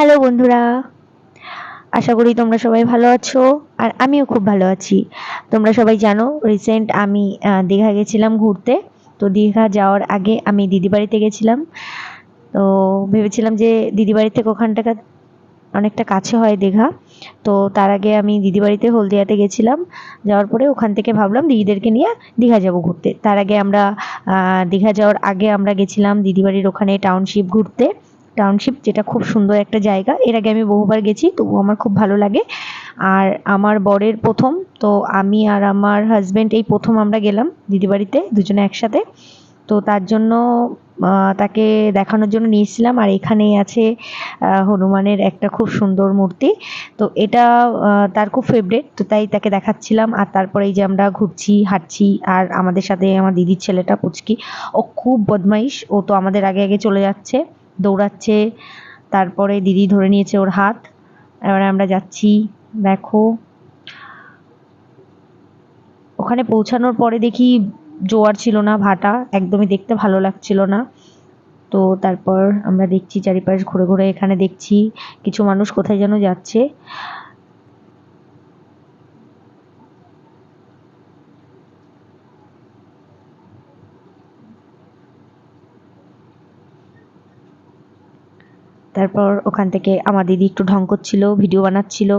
Hello বন্ধুরা, আশা করি তোমরা সবাই ভালো আছো আর আমিও খুব ভালো আছি। তোমরা সবাই জানো রিসেন্ট আমি দীঘা গেছিলাম ঘুরতে। তো দীঘা যাওয়ার আগে আমি দিদি বাড়িতে গেছিলাম। তো ভেবেছিলাম যে দিদি বাড়ি থেকে ওখানটাকা অনেকটা কাছে হয় দীঘা। তো তার আগে আমি দিদি বাড়িতে হলদিয়াতে গেছিলাম। যাওয়ার পরে ওখান থেকে ভাবলাম দিদিদেরকে নিয়ে দীঘা যাব ঘুরতে। তার আগে আমরা দীঘা যাওয়ার আগে আমরা গেছিলাম দিদি বাড়ির ওখানে টাউনশিপ ঘুরতে। টাউনশিপ যেটা খুব সুন্দর একটা জায়গা। এর আগে আমি বহুবার গেছি তবু আমার খুব ভালো লাগে। আর আমার বরের প্রথম, তো আমি আর আমার হাজবেন্ড এই প্রথম আমরা গেলাম দিদি বাড়িতে দুজনে একসাথে। তো তার জন্য তাকে দেখানোর জন্য নিয়েছিলাম আর এখানেই আছে হনুমানের একটা খুব সুন্দর মূর্তি। তো এটা তার খুব ফেভারিট তো তাই তাকে দেখাচ্ছিলাম। আর তারপরে এই যে আমরা ঘুরছি, হাঁটছি, আর আমাদের সাথে আমার দিদির ছেলেটা পুচকি, ও খুব বদমাইশ। ও তো আমাদের আগে আগে চলে যাচ্ছে। দৌড়াচ্ছে। তারপরে দিদি ধরে নিয়েছে ওর হাত। এবারে আমরা যাচ্ছি, দেখো। ওখানে পৌঁছানোর পরে দেখি জোয়ার ছিল না, ভাটা। একদমই দেখতে ভালো লাগছিল না। তো তারপর আমরা দেখছি চারিপাশ ঘুরে ঘুরে এখানে দেখছি, কিছু মানুষ কোথায় যেন যাচ্ছে। তারপর ওখান থেকে আমার দিদি একটু ঢং করছিল, ভিডিও বানাচ্ছিল।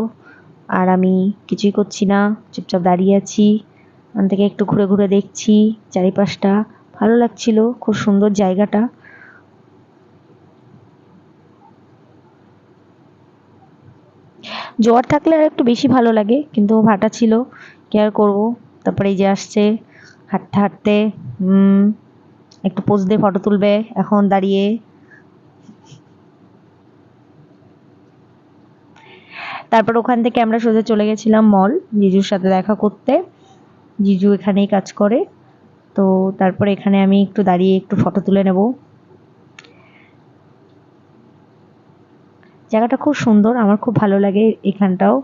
আর আমি কিছুই করছি না, চুপচাপ দাঁড়িয়ে আছি। ওখান থেকে একটু ঘুরে ঘুরে দেখছি চারিপাশটা। ভালো লাগছিল, খুব সুন্দর জায়গাটা। জোয়ার থাকলে আর একটু বেশি ভালো লাগে, কিন্তু ভাটা ছিল। কি আর করব? তারপরে এই যে আসছে, হাঁটতে হাঁটতে একটু পোজ দিয়ে ফটো তুলবে। এখন দাঁড়িয়ে তারপর ওখান থেকে আমরা সোজা চলে গেছিলাম মল জিজুর সাথে দেখা করতে। জিজু এখানেই কাজ করে। তো তারপরে এখানে আমি একটু দাঁড়িয়ে একটু ফটো তুলে নেব। জায়গাটা খুব সুন্দর, আমার খুব ভালো লাগে এখানটাও।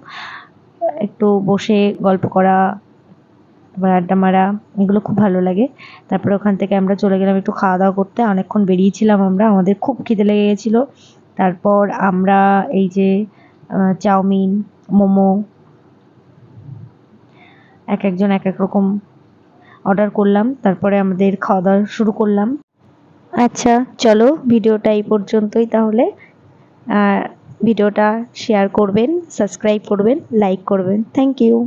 একটু বসে গল্প করা, তারপর আড্ডা মারা, এগুলো খুব ভালো লাগে। তারপরে ওখান থেকে আমরা চলে গেলাম একটু খাওয়া দাওয়া করতে। অনেকক্ষণ বেরিয়েছিলাম আমরা, আমাদের খুব খিদে লেগে গেছিল। তারপর আমরা এই যে চাউমিন, মোমো, এক একজন এক এক রকম অর্ডার করলাম। তারপরে আমাদের খাওয়া দাওয়া শুরু করলাম। আচ্ছা চলো ভিডিওটা এই পর্যন্তই তাহলে। ভিডিওটা শেয়ার করবেন সাবস্ক্রাইব করবেন লাইক করবেন। Thank you